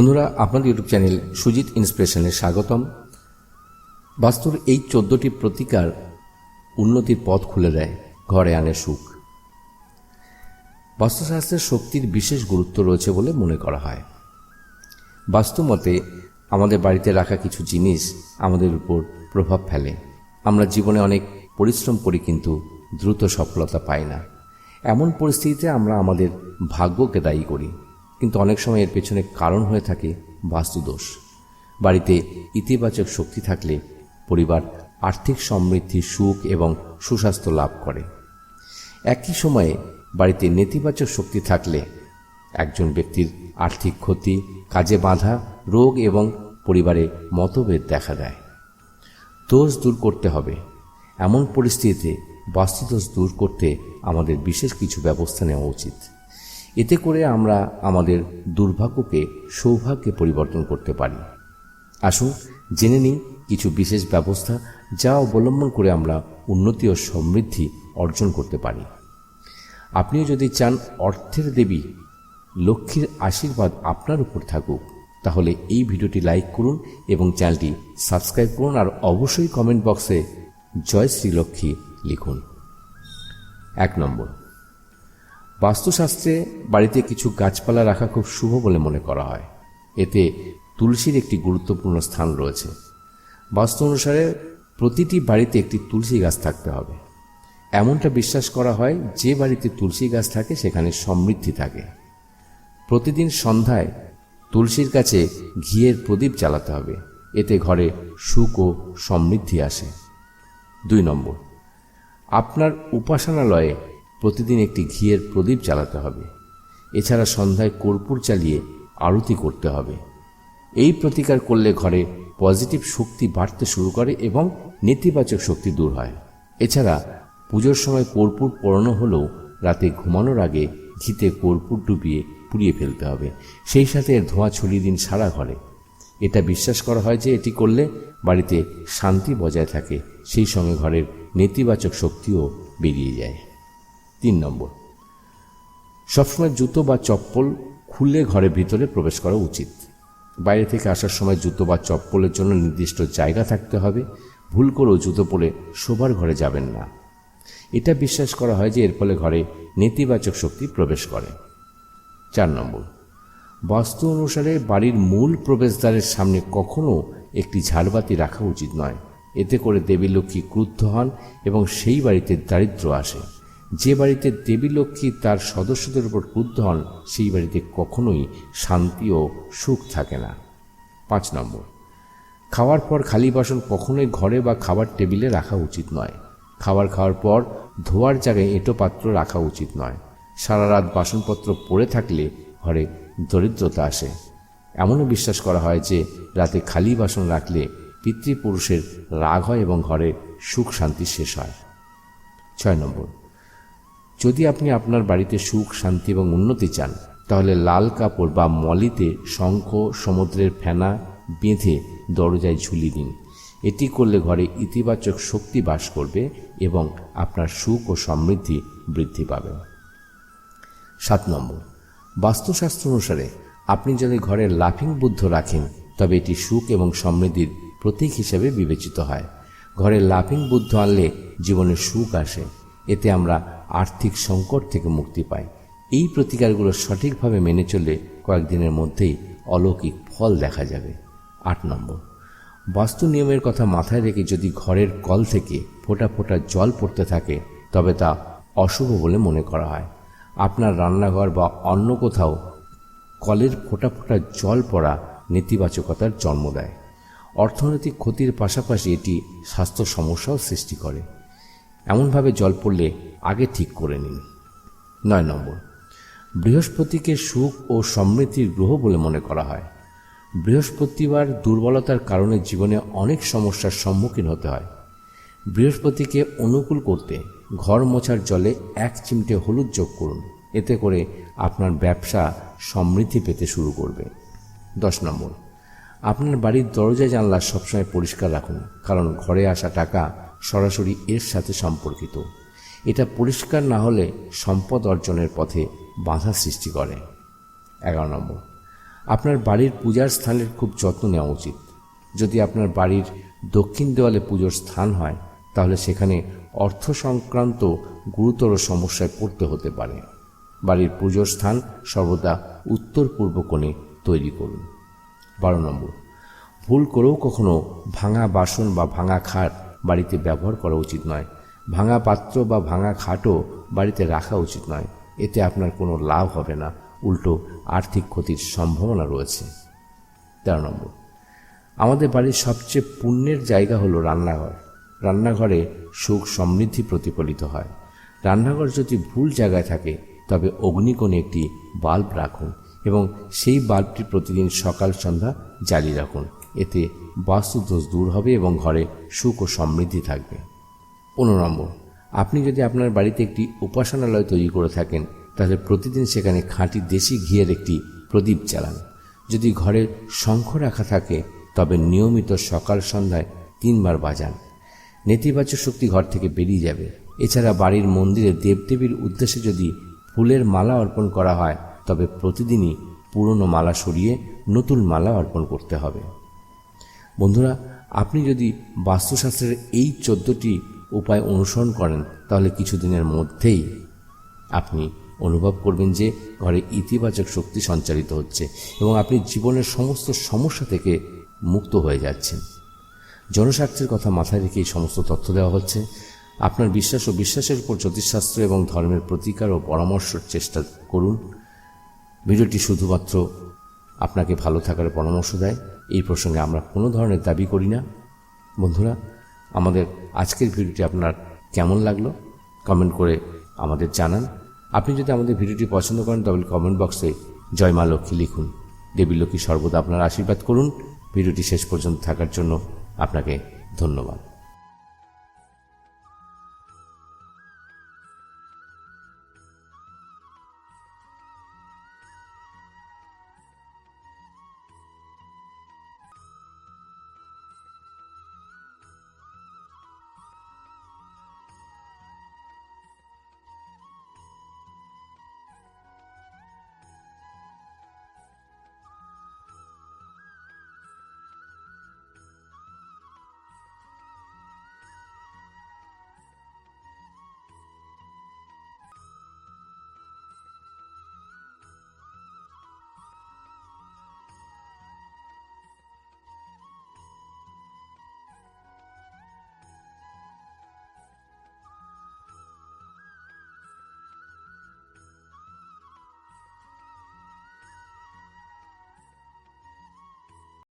বন্ধুরা, আপনাদের YouTube channel Sujit ইন্সপিরেশনে স্বাগতম। বাস্তুর এই চোদ্দটি প্রতিকার উন্নতির পথ খুলে দেয়, ঘরে আনে সুখ। বাস্তুশাস্ত্রের শক্তির বিশেষ গুরুত্ব রয়েছে বলে মনে করা হয়। বাস্তু মতে, আমাদের বাড়িতে রাখা কিছু জিনিস আমাদের উপর প্রভাব ফেলে। আমরা জীবনে অনেক পরিশ্রম করি কিন্তু দ্রুত সফলতা পাই না। এমন পরিস্থিতিতে আমরা আমাদের ভাগ্যকে দায়ী করি। কিন্তু অনেক সময় এর পেছনে কারণ হয়ে থাকে বাস্তুদোষ। বাড়িতে ইতিবাচক শক্তি থাকলে পরিবার আর্থিক সমৃদ্ধি, সুখ এবং সুস্বাস্থ্য লাভ করে। একই সময়ে বাড়িতে নেতিবাচক শক্তি থাকলে একজন ব্যক্তির আর্থিক ক্ষতি, কাজে বাধা, রোগ এবং পরিবারে মতভেদ দেখা দেয়। দোষ দূর করতে হবে। এমন পরিস্থিতিতে বাস্তুদোষ দূর করতে আমাদের বিশেষ কিছু ব্যবস্থা নেওয়া উচিত। এতে করে আমরা আমাদের দুর্ভাগ্যকে, সৌভাগ্যে পরিবর্তন করতে পারি। আসুন, জেনে নিই কিছু বিশেষ ব্যবস্থা যা অবলম্বন করে আমরা উন্নতি ও সমৃদ্ধি অর্জন করতে পারি। আপনিও যদি চান অর্থের দেবী, লক্ষ্মীর আশীর্বাদ আপনার উপর থাকুক, তাহলে এই ভিডিওটি লাইক করুন এবং চ্যানেলটি সাবস্ক্রাইব করুন আর অবশ্যই কমেন্ট বক্সে জয় শ্রীলক্ষ্মী লিখুন। এক নম্বর বাস্তুশাস্ত্রে বাড়িতে কিছু গাছপালা রাখা খুব শুভ বলে মনে করা হয়। এতে তুলসীর একটি গুরুত্বপূর্ণ স্থান রয়েছে। বাস্তু অনুসারে প্রতিটি বাড়িতে একটি তুলসী গাছ থাকতে হবে। এমনটা বিশ্বাস করা হয়, যে বাড়িতে তুলসী গাছ থাকে সেখানে সমৃদ্ধি থাকে। প্রতিদিন সন্ধ্যায় তুলসীর কাছে ঘিয়ের প্রদীপ জ্বালাতে হবে। এতে ঘরে সুখ ও সমৃদ্ধি আসে। দুই নম্বর, আপনার উপাসনালয়ে প্রতিদিন একটি ঘিয়ের প্রদীপ জ্বালাতে হবে। এছাড়া সন্ধ্যায় কর্পূর চালিয়ে আরতি করতে হবে। এই প্রতিকার করলে ঘরে পজিটিভ শক্তি বাড়তে শুরু করে এবং নেতিবাচক শক্তি দূর হয়। এছাড়া পুজোর সময় কর্পূর পোড়ানো হলেও রাতে ঘুমানোর আগে ঘিতে কর্পূর ডুবিয়ে পুড়িয়ে ফেলতে হবে। সেই সাথে এর ধোঁয়া ছড়িয়ে দিন সারা ঘরে। এটা বিশ্বাস করা হয় যে এটি করলে বাড়িতে শান্তি বজায় থাকে। সেই সঙ্গে ঘরের নেতিবাচক শক্তিও বেরিয়ে যায়। তিন নম্বর। সবসময় জুতো বা চপ্পল খুলে ঘরের ভিতরে প্রবেশ করা উচিত। বাইরে থেকে আসার সময় জুতো বা চপ্পলের জন্য নির্দিষ্ট জায়গা থাকতে হবে। ভুল করেও জুতো পরে শোবার ঘরে যাবেন না। এটা বিশ্বাস করা হয় যে এর ফলে ঘরে নেতিবাচক শক্তি প্রবেশ করে। চার নম্বর। বাস্তু অনুসারে বাড়ির মূল প্রবেশদ্বারের সামনে কখনো একটি ঝাড়বাতি রাখা উচিত নয়। এতে করে দেবী লক্ষ্মী ক্রুদ্ধ হন এবং সেই বাড়িতে দারিদ্র আসে। যে বাড়িতে দেবী লক্ষ্মী তার সদস্যদের উপর ক্রুদ্ধ হন, সেই বাড়িতে কখনোই শান্তি ও সুখ থাকে না। পাঁচ নম্বর। খাওয়ার পর খালি বাসন কখনোই ঘরে বা খাবার টেবিলে রাখা উচিত নয়। খাবার খাওয়ার পর ধোয়ার জায়গায় এঁটো পাত্র রাখা উচিত নয়। সারা রাত বাসনপত্র পড়ে থাকলে ঘরে দরিদ্রতা আসে। এমনও বিশ্বাস করা হয় যে, রাতে খালি বাসন রাখলে পিতৃপুরুষের রাগ হয় এবং ঘরে সুখ শান্তি শেষ হয়। ছয় নম্বর। যদি আপনি আপনার বাড়িতে সুখ, শান্তি এবং উন্নতি চান, তাহলে লাল কাপড় বা মলিতে শঙ্খ, সমুদ্রের ফেনা বেঁধে দরজায় ঝুলিয়ে দিন। এটি করলে ঘরে ইতিবাচক শক্তি বাস করবে এবং আপনার সুখ ও সমৃদ্ধি বৃদ্ধি পাবে। সাত নম্বর। বাস্তুশাস্ত্র অনুসারে আপনি যদি ঘরে লাফিং বুদ্ধ রাখেন, তবে এটি সুখ এবং সমৃদ্ধির প্রতীক হিসেবে বিবেচিত হয়। ঘরে লাফিং বুদ্ধ আনলে জীবনে সুখ আসে। এতে আমরা আর্থিক সংকট থেকে মুক্তি পাই এই প্রতিকারগুলো সঠিকভাবে মেনে চললে কয়েকদিনের মধ্যেই অলৌকিক ফল দেখা যাবে। আট নম্বর। বাস্তু নিয়মের কথা মাথায় রেখে যদি ঘরের কল থেকে ফোঁটা ফোঁটা জল পড়তে থাকে, তবে তা অশুভ বলে মনে করা হয়। আপনার রান্নাঘর বা অন্য কোথাও কলের ফোঁটা ফোঁটা জল পড়া নেতিবাচকতার জন্ম দেয়। অর্থনৈতিক ক্ষতির পাশাপাশি এটি স্বাস্থ্য সমস্যাও সৃষ্টি করে। এমনভাবে জল পড়লে আগে ঠিক করে নিন। নয় নম্বর। বৃহস্পতিকে সুখ ও সমৃদ্ধির গ্রহ বলে মনে করা হয়। বৃহস্পতিবার দুর্বলতার কারণে জীবনে অনেক সমস্যার সম্মুখীন হতে হয়। বৃহস্পতিকে অনুকূল করতে ঘর মোছার জলে এক চিমটে হলুদ যোগ করুন। এতে করে আপনার ব্যবসা সমৃদ্ধি পেতে শুরু করবে। দশ নম্বর। আপনার বাড়ির দরজা জানলা সবসময় পরিষ্কার রাখুন, কারণ ঘরে আসা টাকা সরাসরি এর সাথে সম্পর্কিত। এটা পরিষ্কার না হলে সম্পদ অর্জনের পথে বাধা সৃষ্টি করে। এগারো নম্বর, আপনার বাড়ির পূজার স্থানের খুব যত্ন নেওয়া উচিত। যদি আপনার বাড়ির দক্ষিণ দেওয়ালে পুজোর স্থান হয়, তাহলে সেখানে অর্থ সংক্রান্ত গুরুতর সমস্যায় পড়তে হতে পারে। বাড়ির পুজোর স্থান সর্বদা উত্তর পূর্ব কোণে তৈরি করুন। বারো নম্বর, ভুল করেও কখনো ভাঙা বাসন বা ভাঙা খাট বাড়িতে ব্যবহার করা উচিত নয়। ভাঙা পাত্র বা ভাঙা খাটও বাড়িতে রাখা উচিত নয়। এতে আপনার কোনো লাভ হবে না। উল্টো আর্থিক ক্ষতির সম্ভাবনা রয়েছে। তেরো নম্বর। আমাদের বাড়ির সবচেয়ে পুণ্যের জায়গা হলো রান্নাঘর। রান্নাঘরে সুখ সমৃদ্ধি প্রতিফলিত হয়। রান্নাঘর যদি ভুল জায়গায় থাকে, তবে অগ্নিকোণে একটি বাল্ব রাখুন এবং সেই বাল্বটি প্রতিদিন সকাল সন্ধ্যা জ্বালিয়ে রাখুন। এতে বাস্তুদোষ দূর হবে এবং ঘরে সুখ ও সমৃদ্ধি থাকবে। পনেরো নম্বর। আপনি যদি আপনার বাড়িতে একটি উপাসনালয় তৈরি করে থাকেন, তাহলে প্রতিদিন সেখানে খাঁটি দেশি ঘিয়ের একটি প্রদীপ জ্বালান। যদি ঘরে শঙ্খ রাখা থাকে, তবে নিয়মিত সকাল সন্ধ্যায় তিনবার বাজান। নেতিবাচক শক্তি ঘর থেকে বেরিয়ে যাবে। এছাড়া বাড়ির মন্দিরে দেবদেবীর উদ্দেশ্যে যদি ফুলের মালা অর্পণ করা হয়, তবে প্রতিদিনই পুরনো মালা সরিয়ে নতুন মালা অর্পণ করতে হবে। বন্ধুরা, আপনি যদি বাস্তুশাস্ত্রের এই চোদ্দটি উপায় অনুসরণ করেন, তাহলে কিছুদিনের মধ্যেই আপনি অনুভব করবেন যে ঘরে ইতিবাচক শক্তি সঞ্চারিত হচ্ছে এবং আপনি জীবনের সমস্ত সমস্যা থেকে মুক্ত হয়ে যাচ্ছেন। জনস্বার্থের কথা মাথায় রেখে এই সমস্ত তথ্য দেওয়া হচ্ছে। আপনার বিশ্বাস ও বিশ্বাসের উপর জ্যোতিষশাস্ত্র এবং ধর্মের প্রতিকার ও পরামর্শের চেষ্টা করুন। ভিডিওটি শুধুমাত্র আপনাকে ভালো থাকার পরামর্শ দেয়। এই প্রসঙ্গে আমরা কোনো ধরনের দাবি করি না। বন্ধুরা, আমাদের আজকের ভিডিওটি আপনার কেমন লাগল? কমেন্ট করে আমাদের জানান। আপনি যদি আমাদের ভিডিওটি পছন্দ করেন তবে কমেন্ট বক্সে জয় মা লক্ষ্মী লিখুন। দেবী লক্ষ্মী সর্বদা আপনার আশীর্বাদ করুন। ভিডিওটি শেষ পর্যন্ত থাকার জন্য আপনাকে ধন্যবাদ।